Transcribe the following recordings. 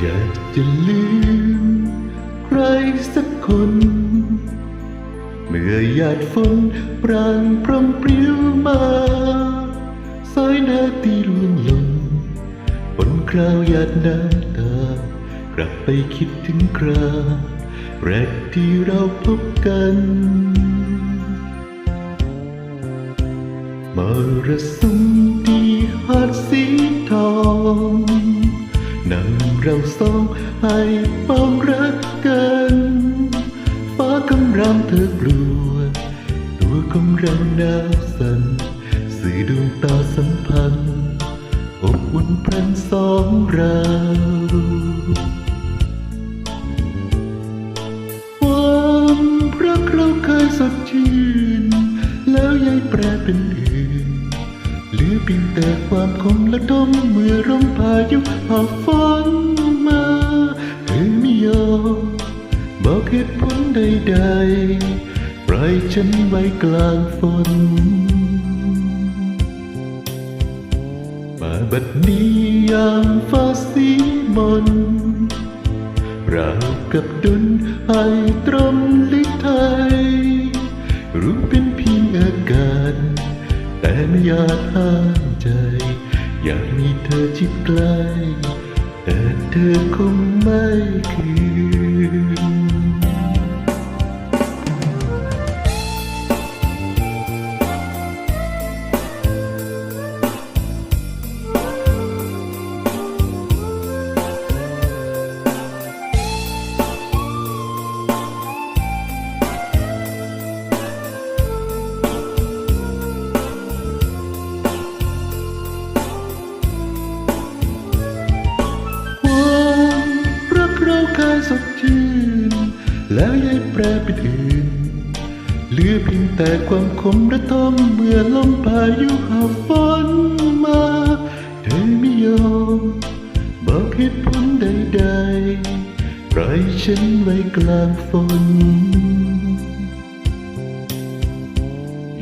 อยากจะลืมใครสักคน เมื่อหยาดฝนปรางพรำปริ้วมาสายนาตีร่วงหลงบนคราวหยาดน้ำตา กลับไปคิดถึงคราแรกที่เราพบกันมรสุมที่หาดสีทอง เราสองให้ปองรักกันฟ้ากำรามเธอกลัว ตัวของเราหนาวสั่นสื่อดวงตาสัมพันธ์อบอุ่นพรันสองเราความรักเราเคยสดชื่น แล้วยายแปรเป็นอื่นเหลือเพียง แต่ความคงและดมเมื่อร่มพายุหอบฝนมาเธอไม่ยอมบอกเหตุผลใดๆปล่อยฉันไว้กลางฝนมาบัดนี้ยามฟ้าสีมนเราวกับดุนให้ตรมลิไทยรู้เป็นเพียงอาการแต่ไม่อยากห้าม ใจ อยากมีเธอชิดใกล้แต่เธอคงไม่คืน สดชื่น แล้วยายแปรเป็นอื่นเหลือเพียงแต่ความคมระทมเมื่อลมพายุหาฝนมา เธอไม่ยอมบอกเหตุผลใดๆปล่อยฉันไว้กลางฝน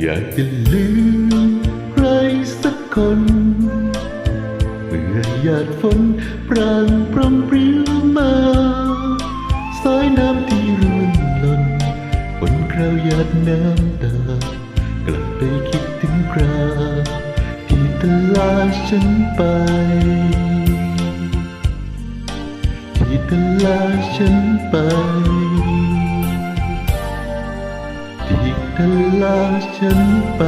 อยากจะลืมใครสักคน เมื่อหยาดฝนปรางพรำปริ้วมาสายน้ำที่ร่นหลนบนคราวหยาดน้ำตากลับไปคิดถึงคราที่เธอลาฉันไป ที่เธอลาฉันไป ที่เธอลาฉันไป